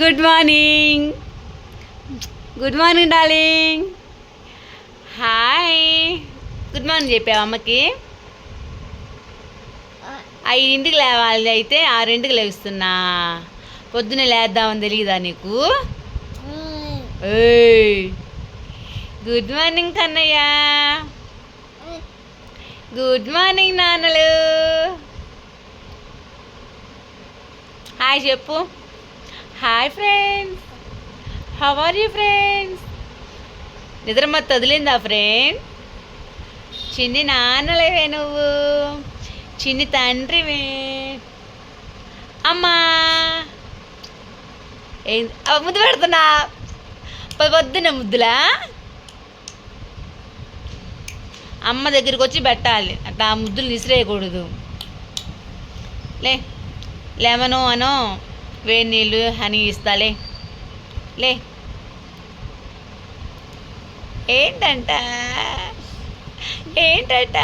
Good morning good morning darling hi good morning చెప్పావు అమ్మకి? ఐదింటికి లేవాలి అయితే ఆరింటికి లేస్తున్నా. పొద్దున్నే లేద్దామని తెలియదా నీకు? గుడ్ మార్నింగ్ కన్నయ్య. గుడ్ మార్నింగ్ నాన్నలు. హాయ్ చెప్పు. Hi friends how are you friends నిద్రమ్మ తదిలిందా ఫ్రెండ్ చిన్ని నాన్నలేవే నువ్వు? చిన్ని తండ్రివే? అమ్మా! ఏం ముద్దు పెడుతున్నా. పొద్దు పొద్దున్న ముద్దులా? అమ్మ దగ్గరికి వచ్చి పెట్టాలి. అట్లా ఆ ముద్దులు విసిరేయకూడదు. లే లెమను అనో. వేడి నీళ్ళు హనీ ఇస్తాలే లే. ఏంటంట? ఏంటంట?